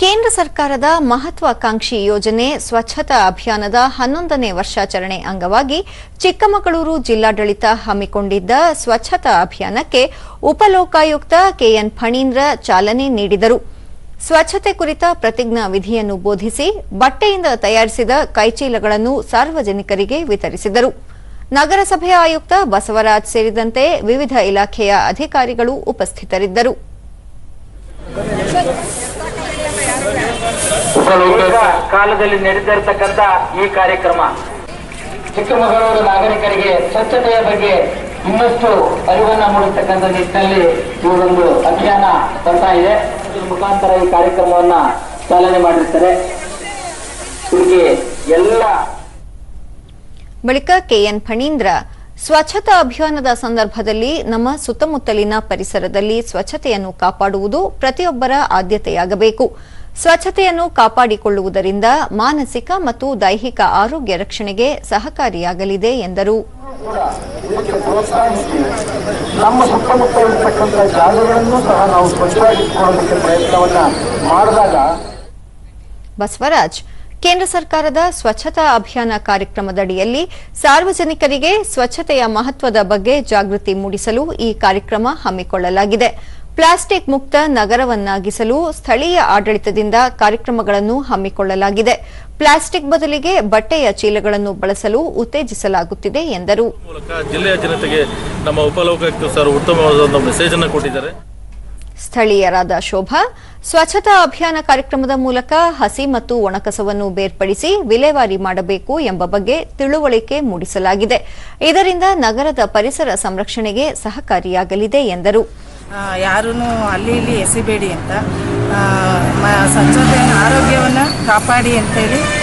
ಕೇಂದ್ರ ಸರ್ಕಾರದ ಮಹತ್ವಾಕಾಂಕ್ಷಿ ಯೋಜನೆ ಸ್ವಚ್ಛತಾ ಅಭಿಯಾನದ ಹನ್ನೊಂದನೇ ವರ್ಷಾಚರಣೆ ಅಂಗವಾಗಿ ಚಿಕ್ಕಮಗಳೂರು ಜಿಲ್ಲಾಡಳಿತ ಹಮ್ಮಿಕೊಂಡಿದ್ದ ಸ್ವಚ್ಛತಾ ಅಭಿಯಾನಕ್ಕೆ ಉಪಲೋಕಾಯುಕ್ತ ಕೆಎನ್ ಫಣೀಂದ್ರ ಚಾಲನೆ ನೀಡಿದರು. ಸ್ವಚ್ಛತೆ ಕುರಿತ ಪ್ರತಿಜ್ಞಾ ವಿಧಿಯನ್ನು ಬೋಧಿಸಿ ಬಟ್ಟೆಯಿಂದ ತಯಾರಿಸಿದ ಕೈಚೀಲಗಳನ್ನು ಸಾರ್ವಜನಿಕರಿಗೆ ವಿತರಿಸಿದರು. ನಗರಸಭೆ ಆಯುಕ್ತ ಬಸವರಾಜ್ ಸೇರಿದಂತೆ ವಿವಿಧ ಇಲಾಖೆಯ ಅಧಿಕಾರಿಗಳು ಉಪಸ್ಥಿತರಿದ್ದರು. ಕಾಲದಲ್ಲಿ ನಡೆದಿರತಕ್ಕಂತ ಈ ಕಾರ್ಯಕ್ರಮ. ಚಿಕ್ಕಮಗಳೂರು ನಾಗರಿಕರಿಗೆ ಸ್ವಚ್ಛತೆಯ ಬಗ್ಗೆ ಇನ್ನಷ್ಟು ಅರಿವನ್ನ ಮೂಡಿಸ್ತಕ್ಕಂಥ ನಿಟ್ಟಿನಲ್ಲಿ ಈ ಒಂದು ಅಭಿಯಾನ ಬರ್ತಾ ಇದೆ. ಇದ್ರ ಮುಖಾಂತರ ಈ ಕಾರ್ಯಕ್ರಮವನ್ನ ಚಾಲನೆ ಮಾಡಿರ್ತಾರೆ. ಹೀಗೆ ಎಲ್ಲ ಬಳಿಕ ಕೆಎನ್ ಫಣೀಂದ್ರ ಸ್ವಚ್ಛತಾ ಅಭಿಯಾನದ ಸಂದರ್ಭದಲ್ಲಿ ನಮ್ಮ ಸುತ್ತಮುತ್ತಲಿನ ಪರಿಸರದಲ್ಲಿ ಸ್ವಚ್ಛತೆಯನ್ನು ಕಾಪಾಡುವುದು ಪ್ರತಿಯೊಬ್ಬರ ಆದ್ಯತೆಯಾಗಬೇಕು. ಸ್ವಚ್ಛತೆಯನ್ನು ಕಾಪಾಡಿಕೊಳ್ಳುವುದರಿಂದ ಮಾನಸಿಕ ಮತ್ತು ದೈಹಿಕ ಆರೋಗ್ಯ ರಕ್ಷಣೆಗೆ ಸಹಕಾರಿಯಾಗಲಿದೆ ಎಂದರು. ನಮ್ಮ ಸುತ್ತಮುತ್ತ ಇರ್ತಕ್ಕಂಥ ಜಾಗಗಳನ್ನು ಸಹ ನಾವು ಸ್ವಚ್ಛವಾಗಿಟ್ಟುಕೊಳ್ಳೋದಕ್ಕೆ ಪ್ರಯತ್ನವನ್ನ ಮಾಡಿದಾಗ ಬಸವರಾಜ್ ಕೇಂದ್ರ ಸರ್ಕಾರದ ಸ್ವಚ್ಛತಾ ಅಭಿಯಾನ ಕಾರ್ಯಕ್ರಮದಡಿಯಲ್ಲಿ ಸಾರ್ವಜನಿಕರಿಗೆ ಸ್ವಚ್ಛತೆಯ ಮಹತ್ವದ ಬಗ್ಗೆ ಜಾಗೃತಿ ಮೂಡಿಸಲು ಈ ಕಾರ್ಯಕ್ರಮ ಹಮ್ಮಿಕೊಳ್ಳಲಾಗಿದೆ. ಪ್ಲಾಸ್ಟಿಕ್ ಮುಕ್ತ ನಗರವನ್ನಾಗಿಸಲು ಸ್ಥಳೀಯ ಆಡಳಿತದಿಂದ ಕಾರ್ಯಕ್ರಮಗಳನ್ನು ಹಮ್ಮಿಕೊಳ್ಳಲಾಗಿದೆ. ಪ್ಲಾಸ್ಟಿಕ್ ಬದಲಿಗೆ ಬಟ್ಟೆಯ ಚೀಲಗಳನ್ನು ಬಳಸಲು ಉತ್ತೇಜಿಸಲಾಗುತ್ತಿದೆ ಎಂದರು. ಜಿಲ್ಲೆಯ ಜನತೆಗೆ ನಮ್ಮ ಉಪಲೋಕಾಯುಕ್ತ ಸರ್ ಉತ್ತಮವಾದ ಮೆಸೇಜ್ ಅನ್ನು ಕೊಟ್ಟಿದ್ದಾರೆ. ಸ್ಥಳೀಯರಾದ ಶೋಭಾ ಸ್ವಚ್ಛತಾ ಅಭಿಯಾನ ಕಾರ್ಯಕ್ರಮದ ಮೂಲಕ ಹಸಿ ಮತ್ತು ಒಣಕಸವನ್ನು ಬೇರ್ಪಡಿಸಿ ವಿಲೇವಾರಿ ಮಾಡಬೇಕು ಎಂಬ ಬಗ್ಗೆ ತಿಳುವಳಿಕೆ ಮೂಡಿಸಲಾಗಿದೆ. ಇದರಿಂದ ನಗರದ ಪರಿಸರ ಸಂರಕ್ಷಣೆಗೆ ಸಹಕಾರಿಯಾಗಲಿದೆ ಎಂದರು. ಯಾರೂ ಅಲ್ಲಿ ಇಲ್ಲಿ ಎಸಿಬೇಡಿ ಅಂತ. ಮ- ಸ್ವಚ್ಛತೆಯನ್ನು ಆರೋಗ್ಯವನ್ನು ಕಾಪಾಡಿ ಅಂತೇಳಿ